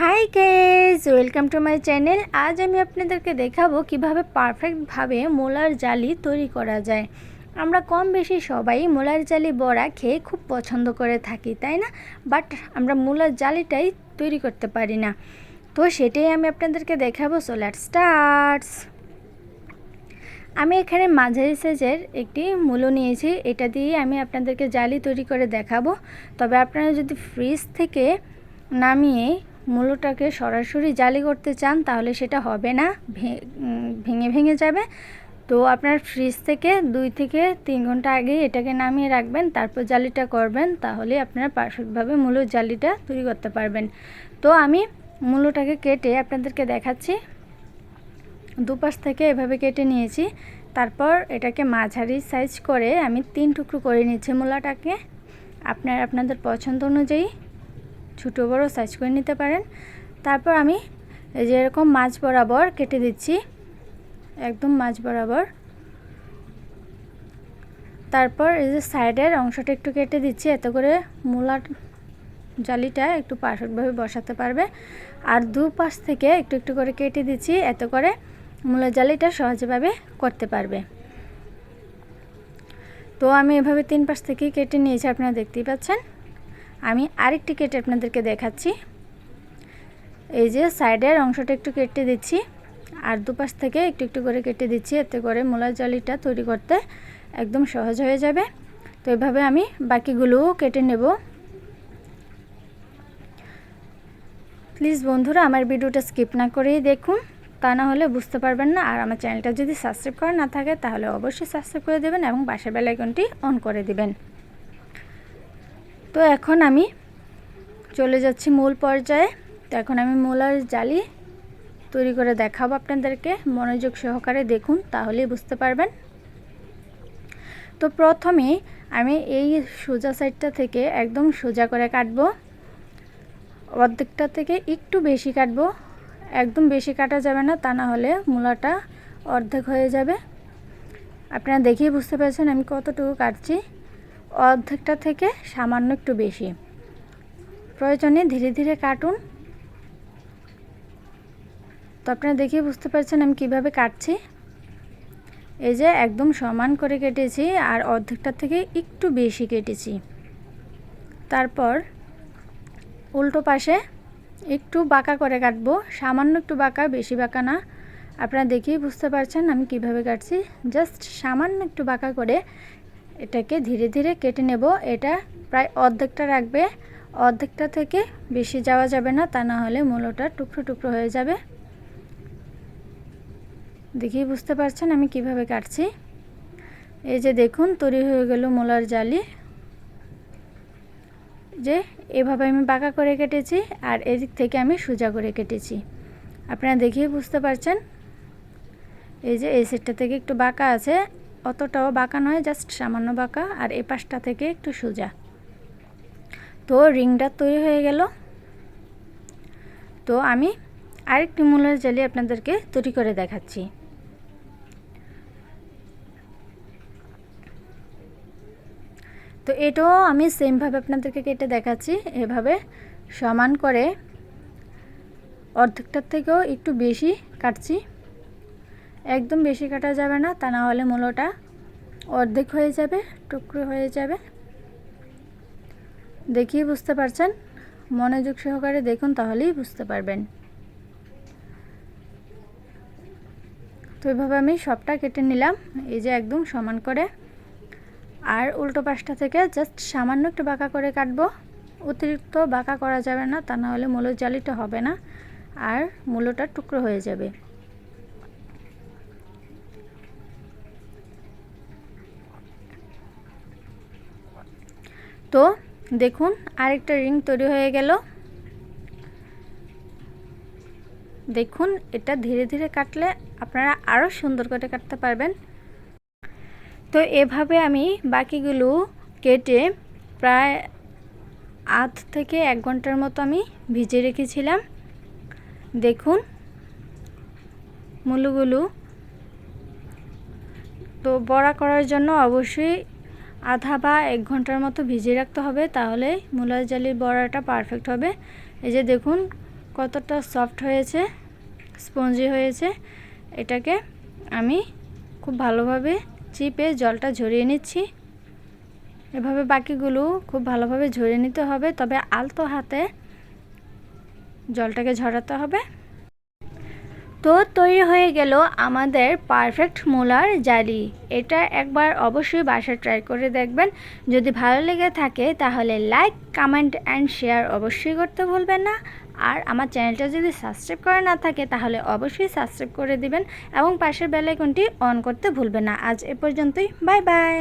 Hi guys welcome to my channel আজ আমি আপনাদেরকে দেখাবো কীভাবে পারফেক্টভাবে মোলার জালি তৈরি করা যায়। আমরা কম বেশি সবাই মোলার জালি বড়া খেয়ে খুব পছন্দ করে থাকি, তাই না? বাট আমরা মোলার জালিটাই তৈরি করতে পারি না। তো সেটাই আমি আপনাদেরকে দেখাবো সো লেট স্টার্টস আমি এখানে মাঝারি সাইজের একটি মূলো নিয়েছি, এটা দিয়ে আমি আপনাদেরকে জালি তৈরি করে দেখাবো। তবে আপনারা যদি ফ্রিজ থেকে নামিয়ে মূলোটাকে সরাসরি জালি করতে চান, তাহলে সেটা হবে না। ভেঙে ভেঙে যাবে। তো আপনার ফ্রিজ থেকে দুই থেকে তিন ঘণ্টা আগে এটাকে নামিয়ে রাখবেন, তারপর জালিটা করবেন, তাহলে আপনারা পারফেক্টভাবে মূলোর জালিটা তৈরি করতে পারবেন। তো আমি মূলোটাকে কেটে আপনাদেরকে দেখাচ্ছি। দুপাশ থেকে এভাবে কেটে নিয়েছি। তারপর এটাকে মাঝারি সাইজ করে আমি তিন টুকরো করে নিচ্ছি মূলাটাকে। আপনার, আপনাদের পছন্দ অনুযায়ী ছোটো বড় সাইজ করে নিতে পারেন। তারপর আমি এই যে এরকম মাছ বরাবর কেটে দিচ্ছি। একদম মাছ বরাবর। তারপর এই যে সাইডের অংশটা একটু কেটে দিচ্ছি, এত করে মূলার জালিটা একটু পারফেক্টভাবে বসাতে পারবে। আর দু পাশ থেকে একটু একটু করে কেটে দিচ্ছি, এত করে মূলার জালিটা সহজভাবে করতে পারবে। তো আমি এভাবে তিন পাশ থেকে কেটে নিয়েছি, আপনারা দেখতেই পাচ্ছেন। আমি আরেকটি কেটে আপনাদেরকে দেখাচ্ছি। এই যে সাইডের অংশটা একটু কেটে দিচ্ছি, আর দুপাশ থেকে একটু একটু করে কেটে দিচ্ছি, এতে করে মূলার জালিটা তৈরি করতে একদম সহজ হয়ে যাবে। তো এভাবে আমি বাকিগুলোও কেটে নেব। প্লিজ বন্ধুরা, আমার ভিডিওটা স্কিপ না করেই দেখুন, তা না হলে বুঝতে পারবেন না। আর আমার চ্যানেলটা যদি সাবস্ক্রাইব করা না থাকে, তাহলে অবশ্যই সাবস্ক্রাইব করে দেবেন এবং পাশের বেলাইকনটি অন করে দেবেন। তো এখন আমি চলে যাচ্ছি মূল পর্যায়ে। তো এখন আমি মূলার জালি তৈরি করে দেখাবো আপনাদেরকে। মনোযোগ সহকারে দেখুন, তাহলেই বুঝতে পারবেন। তো প্রথমে আমি এই সোজা সাইডটা থেকে একদম সোজা করে কাটবো। অর্ধেকটা থেকে একটু বেশি কাটবো। একদম বেশি কাটা যাবে না, তা না হলে মূলাটা অর্ধেক হয়ে যাবে। আপনারা দেখেই বুঝতে পারছেন আমি কতটুকু কাটছি। অর্ধেকটা থেকে সামান্য একটু বেশি। প্রয়োজনে ধীরে ধীরে কাটুন। তো আপনারা দেখেই বুঝতে পারছেন আমি কীভাবে কাটছি। এই যে একদম সমান করে কেটেছি আর অর্ধেকটা থেকে একটু বেশি কেটেছি। তারপর উল্টো পাশে একটু বাঁকা করে কাটবো। সামান্য একটু বাঁকা, বেশি বাঁকা না। আপনারা দেখেই বুঝতে পারছেন আমি কীভাবে কাটছি। জাস্ট সামান্য একটু বাঁকা করে এটাকে ধীরে ধীরে কেটে নেব। এটা প্রায় অর্ধেকটা রাখবে। অর্ধেকটা থেকে বেশি যাওয়া যাবে না, তা না হলে মূলোটা টুকরো টুকরো হয়ে যাবে। দেখেই বুঝতে পারছেন আমি কীভাবে কাটছি। এই যে দেখুন, তৈরি হয়ে গেল মূলার জালি। যে এভাবে আমি বাঁকা করে কেটেছি আর এদিক থেকে আমি সোজা করে কেটেছি। আপনারা দেখেই বুঝতে পারছেন। এই যে এই সেটটা থেকে একটু বাঁকা আছে। অতটাও বাঁকা নয়, জাস্ট সামান্য বাঁকা, আর এ পাশটা থেকে একটু সোজা। তো রিংটা তৈরি হয়ে গেল। তো আমি আরেকটি মূলের জালি আপনাদেরকে তৈরি করে দেখাচ্ছি। তো এটাও আমি সেমভাবে আপনাদেরকে কেটে দেখাচ্ছি। এভাবে সমান করে অর্ধেকটার থেকেও একটু বেশি কাটছি। একদম বেশি কাটা যাবে না, তা না হলে মূলোটা অর্ধেক হয়ে যাবে, টুকরো হয়ে যাবে। দেখিয়ে বুঝতে পারছেন? মনোযোগ সহকারে দেখুন, তাহলেই বুঝতে পারবেন। তো এভাবে আমি সবটা কেটে নিলাম, এই যে একদম সমান করে। আর উল্টো পাশটা থেকে জাস্ট সামান্য একটু বাঁকা করে কাটবো। অতিরিক্ত বাঁকা করা যাবে না, তা না হলে মূলোর জালিটা হবে না, আর মূলোটা টুকরো হয়ে যাবে। তো দেখুন, আরেকটা রিং তৈরি হয়ে গেল। দেখুন, এটা ধীরে ধীরে কাটলে আপনারা আরও সুন্দর করে কাটতে পারবেন। তো এভাবে আমি বাকিগুলো কেটে প্রায় আধ থেকে এক ঘণ্টার মতো আমি ভিজে রেখেছিলাম। দেখুন, মুলুগুলো। তো বড়া করার জন্য অবশ্যই আধা বা এক ঘণ্টার মতো ভিজিয়ে রাখতে হবে, তাহলে মূলার জালির বড়াটা পারফেক্ট হবে। এই যে দেখুন কতটা সফট হয়েছে স্পঞ্জি হয়েছে। এটাকে আমি খুব ভালোভাবে চিপে জলটা ঝরিয়ে নিচ্ছি। এভাবে বাকিগুলো খুব ভালোভাবে ঝরিয়ে নিতে হবে, তবে আলতো হাতে জলটাকে ঝরাতে হবে। তো তৈরি হয়ে গেল আমাদের পারফেক্ট মোলার জালি। এটা একবার অবশ্যই বাসায় ট্রাই করে দেখবেন। যদি ভালো লেগে থাকে তাহলে লাইক কমেন্ট অ্যান্ড শেয়ার অবশ্যই করতে ভুলবেন না। আর আমার চ্যানেলটা যদি সাবস্ক্রাইব করা না থাকে তাহলে অবশ্যই সাবস্ক্রাইব করে দিবেন এবং পাশের বেলাইকনটি অন করতে ভুলবেন না। আজ এ পর্যন্তই। Bye bye